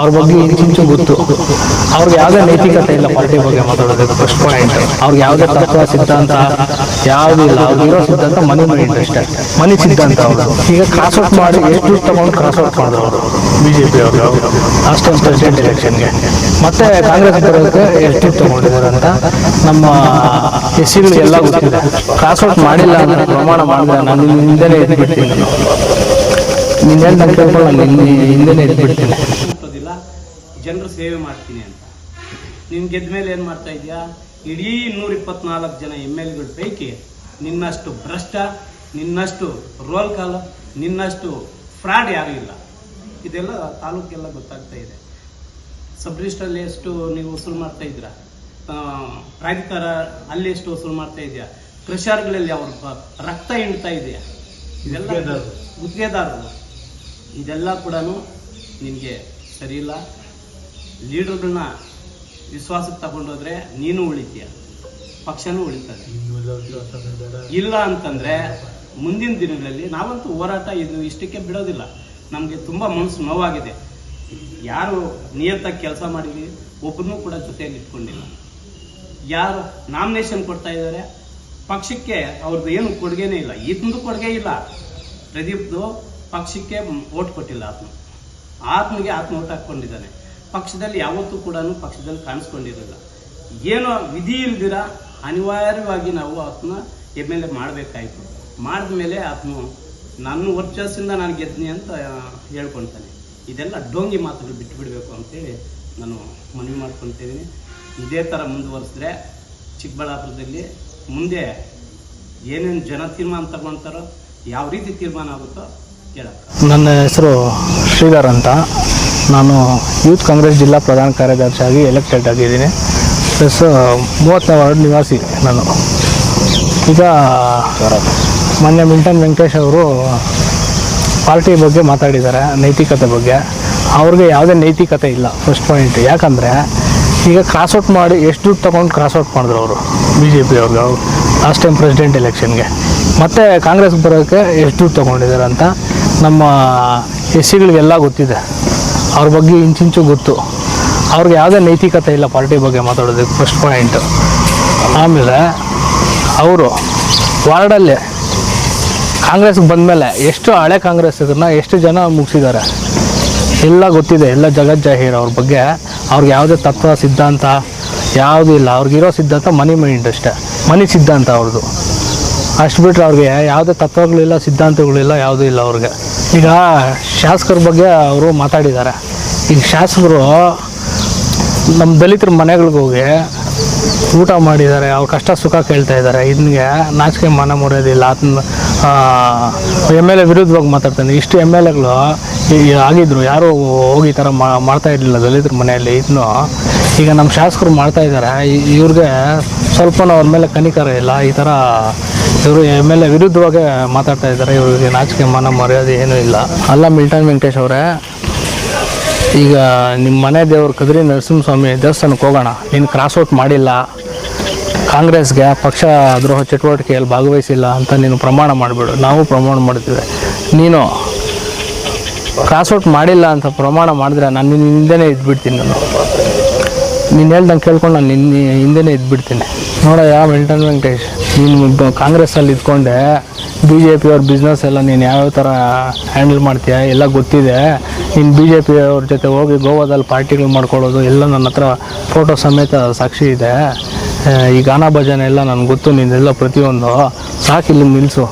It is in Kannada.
ಅವ್ರ ಬಗ್ಗೆ ಇಂಚಿಂಚು ಗೊತ್ತು. ಅವ್ರಿಗೆ ಯಾವುದೇ ನೈತಿಕತೆ ಇಲ್ಲ ಪಾರ್ಟಿ ಬಗ್ಗೆ ಮಾತಾಡೋದಕ್ಕೆ ಫಸ್ಟ್ ಪಾಯಿಂಟ್ ಅವ್ರಿಗೆ ಯಾವುದೇ ತತ್ವ, ಸಿದ್ಧಾಂತ ಯಾವುದೂ ಇಲ್ಲ. ಅವ್ರಿಗೆ ಇರೋ ಸಿದ್ಧಾಂತ ಮನಿ ಮೈಂಡ್ ಅಷ್ಟೇ. ಮನಿ ಸಿದ್ಧಾಂತ ಅವರು ಈಗ ಕ್ರಾಸ್ ಔಟ್ ಮಾಡಿ ಎಷ್ಟು ತಗೊಂಡು ಕ್ರಾಸ್ ಔಟ್ ಮಾಡಿದ್ರು ಬಿಜೆಪಿ ಅವರು. ಲಾಸ್ಟ್ ಟೈಮ್ ಪ್ರೆಸಿಡೆಂಟ್ ಎಲೆಕ್ಷನ್ಗೆ ಮತ್ತೆ ಕಾಂಗ್ರೆಸ್ ಬರೋದಕ್ಕೆ ಎಷ್ಟು ತಗೊಂಡಿದ್ದಾರೆ ಅಂತ ನಮ್ಮ ಎಸ್ ಸಿಗಳಿಗೆಲ್ಲ ಗೊತ್ತಿದೆ. ಕ್ರಾಸ್ ಔಟ್ ಮಾಡಿಲ್ಲ ಅಂತ ಪ್ರಮಾಣ ಮಾಡಿದ್ರೆ ನಾನು ಹಿಂದೆ ಹಿಂದೆನೇ ಇದ್ಬಿಡ್ತೀನಿ. ನಾನು ನೀನು ನಾನು ನಿನ್ನ ಹಿಂದೆನೇ ಇದ್ಬಿಡ್ತೀನಿ. ಮುಟ್ಟೋದಿಲ್ಲ ಜನರ ಸೇವೆ ಮಾಡ್ತೀನಿ ಅಂತ. ನೀನು ಗೆದ್ದ ಮೇಲೆ ಏನು ಮಾಡ್ತಾ ಇದೀಯಾ? ಇಡೀ ನೂರ ಇಪ್ಪತ್ನಾಲ್ಕು ಜನ ಎಂ ಎಲ್ಗಳ ಪೈಕಿ ನಿನ್ನಷ್ಟು ಭ್ರಷ್ಟ ನಿನ್ನಷ್ಟು ರೋಲ್ ಕಾಲ ನಿನ್ನಷ್ಟು ಫ್ರಾಡ್ ಯಾರು ಇಲ್ಲ. ಇದೆಲ್ಲ ತಾಲೂಕೆಲ್ಲ ಗೊತ್ತಾಗ್ತಾ ಇದೆ. ಸಬ್ ರಿಜಿಸ್ಟ್ರಲ್ಲಿ ಎಷ್ಟು ನೀವು ವಸೂಲು ಮಾಡ್ತಾ ಇದ್ದೀರಾ? ಆ, ಪ್ರಾಧಿಕಾರ ಅಲ್ಲಿ ಎಷ್ಟು ವಸೂಲು ಮಾಡ್ತಾ ಇದೆಯಾ ಕೃಷಿಗಳಲ್ಲಿ ಅವ್ರ ರಕ್ತ ಹಿಂಡ್ತಾ ಇದೆಯಾ? ಇದೆಲ್ಲ ಗುತ್ತಿಗೆದಾರರು ಇದೆಲ್ಲ ಕೂಡ ನಿನಗೆ ಸರಿಯಿಲ್ಲ ಲೀಡರ್ಗಳನ್ನ ವಿಶ್ವಾಸಕ್ಕೆ ತಗೊಂಡೋದ್ರೆ ನೀನು ಉಳಿತೀಯ, ಪಕ್ಷನೂ ಉಳಿತದೆ. ಇಲ್ಲ ಅಂತಂದ್ರೆ ಮುಂದಿನ ದಿನಗಳಲ್ಲಿ ನಾವಂತೂ ಹೋರಾಟ ಇದು ಇಷ್ಟಕ್ಕೆ ಬಿಡೋದಿಲ್ಲ. ನಮಗೆ ತುಂಬ ಮನಸ್ಸು ನೋವಾಗಿದೆ. ಯಾರು ನಿಯತ್ತಾಗಿ ಕೆಲಸ ಮಾಡಿದ್ವಿ ಒಬ್ಬರು ಕೂಡ ಜೊತೆಯಲ್ಲಿ ಇಟ್ಕೊಂಡಿಲ್ಲ. ಯಾರು ನಾಮಿನೇಷನ್ ಕೊಡ್ತಾ ಇದ್ದಾರೆ, ಪಕ್ಷಕ್ಕೆ ಅವ್ರದ್ದು ಏನು ಕೊಡುಗೆನೇ ಇಲ್ಲ. ಇದೊಂದು ಕೊಡುಗೆ ಇಲ್ಲ. ಪ್ರದೀಪ್ದು ಪಕ್ಷಕ್ಕೆ ಓಟ್ ಕೊಟ್ಟಿಲ್ಲ ಆತ್ಮ. ಆತ್ಮಗೆ ಆತ್ಮ ಓಟ್ ಹಾಕ್ಕೊಂಡಿದ್ದಾನೆ. ಪಕ್ಷದಲ್ಲಿ ಯಾವತ್ತೂ ಕೂಡ ಪಕ್ಷದಲ್ಲಿ ಕಾಣಿಸ್ಕೊಂಡಿರಲ್ಲ. ಏನೋ ವಿಧಿ ಇಲ್ದಿರ, ಅನಿವಾರ್ಯವಾಗಿ ನಾವು ಆತ್ಮ ಎಂ ಎಲ್ ಎ ಮಾಡಬೇಕಾಯ್ತು. ಮಾಡಿದ ಮೇಲೆ ಆತ್ಮ, ನನ್ನ ವರ್ಚಸ್ಸಿಂದ ನಾನು ಗೆದ್ನಿ ಅಂತ ಹೇಳ್ಕೊಳ್ತಾನೆ. ಇದೆಲ್ಲ ಡೋಂಗಿ ಮಾತುಗಳು ಬಿಟ್ಟು ಬಿಡಬೇಕು ಅಂತೇಳಿ ನಾನು ಮನವಿ ಮಾಡ್ಕೊತಿದ್ದೀನಿ ಇದೇ ಥರ ಮುಂದುವರೆಸಿದ್ರೆ ಚಿಕ್ಕಬಳ್ಳಾಪುರದಲ್ಲಿ ಮುಂದೆ ಏನೇನು ಜನ ತೀರ್ಮಾನ ತಗೊಳ್ತಾರೋ ಯಾವ ರೀತಿ ತೀರ್ಮಾನ ಆಗುತ್ತೋ ಕೇಳ ನನ್ನ ಹೆಸರು ಶ್ರೀಧರ್ ಅಂತ. ನಾನು ಯೂತ್ ಕಾಂಗ್ರೆಸ್ ಜಿಲ್ಲಾ ಪ್ರಧಾನ ಕಾರ್ಯದರ್ಶಿಯಾಗಿ ಎಲೆಕ್ಟೆಡ್ ಆಗಿದ್ದೀನಿ. ಪ್ಲಸ್ ಮೂವತ್ತನೇ ವಾರ್ಡ್ ನಿವಾಸಿ ನಾನು. ಈಗ ಮೊನ್ನೆ ಮಿಂಟನ್ ವೆಂಕಟೇಶ್ ಅವರು ಪಾರ್ಟಿ ಬಗ್ಗೆ ಮಾತಾಡಿದ್ದಾರೆ, ನೈತಿಕತೆ ಬಗ್ಗೆ. ಅವ್ರಿಗೆ ಯಾವುದೇ ನೈತಿಕತೆ ಇಲ್ಲ ಫಸ್ಟ್ ಪಾಯಿಂಟ್ ಯಾಕಂದರೆ, ಈಗ ಕ್ರಾಸ್ಔಟ್ ಮಾಡಿ ಎಷ್ಟು ದುಡ್ಡು ತೊಗೊಂಡು ಕ್ರಾಸ್ಔಟ್ ಮಾಡಿದ್ರು ಅವರು ಬಿ ಜೆ ಪಿ ಅವ್ರಿಗೆ ಲಾಸ್ಟ್ ಟೈಮ್ ಪ್ರೆಸಿಡೆಂಟ್ ಎಲೆಕ್ಷನ್ಗೆ ಮತ್ತು ಕಾಂಗ್ರೆಸ್ ಬರೋಕ್ಕೆ ಎಷ್ಟು ದುಡ್ಡು ತೊಗೊಂಡಿದ್ದಾರೆ ಅಂತ ನಮ್ಮ ಎಸ್ ಸಿಗಳಿಗೆಲ್ಲ ಗೊತ್ತಿದೆ. ಅವ್ರ ಬಗ್ಗೆ ಇಂಚಿಂಚು ಗೊತ್ತು. ಅವ್ರಿಗೆ ಯಾವುದೇ ನೈತಿಕತೆ ಇಲ್ಲ ಪಾರ್ಟಿ ಬಗ್ಗೆ ಮಾತಾಡೋದಕ್ಕೆ ಫಸ್ಟ್ ಪಾಯಿಂಟು ಆಮೇಲೆ ಅವರು ವಾರ್ಡಲ್ಲಿ ಕಾಂಗ್ರೆಸ್ಗೆ ಬಂದಮೇಲೆ ಎಷ್ಟು ಹಳೆ ಕಾಂಗ್ರೆಸ್ ಇದನ್ನ ಎಷ್ಟು ಜನ ಮುಗಿಸಿದ್ದಾರೆ? ಎಲ್ಲ ಗೊತ್ತಿದೆ, ಎಲ್ಲ ಜಗಜ್ಜಾಹೀರ್ ಅವ್ರ ಬಗ್ಗೆ. ಅವ್ರಿಗೆ ಯಾವುದೇ ತತ್ವ, ಸಿದ್ಧಾಂತ ಯಾವುದೂ ಇಲ್ಲ. ಅವ್ರಿಗಿರೋ ಸಿದ್ಧಾಂತ ಮನಿ ಮೈಂಡ್ ಅಷ್ಟೇ. ಮನಿ ಸಿದ್ಧಾಂತ ಅವ್ರದ್ದು ಅಷ್ಟು ಬಿಟ್ಟರೆ ಅವ್ರಿಗೆ ಯಾವುದೇ ತತ್ವಗಳಿಲ್ಲ, ಸಿದ್ಧಾಂತಗಳಿಲ್ಲ, ಯಾವುದೂ ಇಲ್ಲ ಅವ್ರಿಗೆ. ಈಗ ಶಾಸಕರ ಬಗ್ಗೆ ಅವರು ಮಾತಾಡಿದ್ದಾರೆ. ಈಗ ಶಾಸಕರು ನಮ್ಮ ದಲಿತರ ಮನೆಗಳಿಗೆ ಹೋಗಿ ಊಟ ಮಾಡಿದ್ದಾರೆ. ಅವ್ರು ಕಷ್ಟ ಸುಖ ಕೇಳ್ತಾ ಇದ್ದಾರೆ. ಇದನ್ಗೆ ನಾಚಿಕೆ ಮನ ಮುರಿಯೋದಿಲ್ಲ. ಅದನ್ನ ಎಂ ಎಲ್ ಎ ವಿರುದ್ಧವಾಗಿ ಮಾತಾಡ್ತಾನೆ. ಇಷ್ಟು ಎಂ ಎಲ್ ಎಗಳು ಆಗಿದ್ರು. ಯಾರು ಹೋಗಿ ಈ ಥರ ಮಾಡ್ತಾ ಇರಲಿಲ್ಲ ದಲಿತರ ಮನೆಯಲ್ಲಿ. ಇದನ್ನು ಈಗ ನಮ್ಮ ಶಾಸಕರು ಮಾಡ್ತಾ ಇದ್ದಾರೆ. ಇವ್ರಿಗೆ ಸ್ವಲ್ಪ ಅವ್ರ ಮೇಲೆ ಕನಿಕರ ಇಲ್ಲ. ಈ ಥರ ಇವರು ಎಂ ಎಲ್ ಎ ವಿರುದ್ಧವಾಗಿ ಮಾತಾಡ್ತಾ ಇದ್ದಾರೆ. ಇವ್ರಿಗೆ ನಾಚಿಕೆ ಮಾನ ಮರ್ಯಾದೆ ಏನೂ ಇಲ್ಲ. ಅಲ್ಲ, ಮಿಲ್ಟನ್ ವೆಂಕಟೇಶ್ ಅವರೇ, ಈಗ ನಿಮ್ಮ ಮನೆ ದೇವ್ರ ಕದ್ರಿ ನರಸಿಂಹಸ್ವಾಮಿ ದೇವಸ್ಥಾನಕ್ಕೆ ಹೋಗೋಣ. ನೀನು ಕ್ರಾಸ್ ಔಟ್ ಮಾಡಿಲ್ಲ. ಕಾಂಗ್ರೆಸ್ಗೆ ಪಕ್ಷ ದ್ರೋಹ ಚಟುವಟಿಕೆಯಲ್ಲಿ ಭಾಗವಹಿಸಿಲ್ಲ ಅಂತ ನೀನು ಪ್ರಮಾಣ ಮಾಡಿಬಿಡು. ನಾವು ಪ್ರಮಾಣ ಮಾಡ್ತೀವಿ. ನೀನು ಕ್ರಾಸ್ ಔಟ್ ಮಾಡಿಲ್ಲ ಅಂತ ಪ್ರಮಾಣ ಮಾಡಿದ್ರೆ ನಾನು ನಿನ್ನ ಹಿಂದೆನೇ ಇದ್ಬಿಡ್ತೀನಿ ನಾನು. ನೀನು ಹೇಳ್ದಂಗೆ ಕೇಳ್ಕೊಂಡು ನಾನು ನಿನ್ನ ಹಿಂದೆನೇ ಇದ್ಬಿಡ್ತೀನಿ. ನೋಡಯ್ಯ ಮಿಲ್ಟನ್ ವೆಂಕಟೇಶ್. ನೀನು ಕಾಂಗ್ರೆಸ್ಸಲ್ಲಿ ಇದ್ಕೊಂಡೆ ಬಿ ಜೆ ಪಿ ಅವ್ರ ಬಿಸ್ನೆಸ್ ಎಲ್ಲ ನೀನು ಯಾವ್ಯಾವ ಥರ ಹ್ಯಾಂಡಲ್ ಮಾಡ್ತೀಯ, ಎಲ್ಲ ಗೊತ್ತಿದೆ. ನೀನು ಬಿ ಜೆ ಪಿ ಅವ್ರ ಜೊತೆ ಹೋಗಿ ಗೋವಾದಲ್ಲಿ ಪಾರ್ಟಿಗಳು ಮಾಡ್ಕೊಳ್ಳೋದು ಎಲ್ಲ ನನ್ನ ಹತ್ರ ಫೋಟೋ ಸಮೇತ ಸಾಕ್ಷಿ ಇದೆ. ಈ ಗಾನಾ ಭಜನೆ ಎಲ್ಲ ನನಗೆ ಗೊತ್ತು ನಿನ್ನೆಲ್ಲ ಪ್ರತಿಯೊಂದು. ಸಾಕಿಲ್ಲಿ ನಿಲ್ಲಿಸು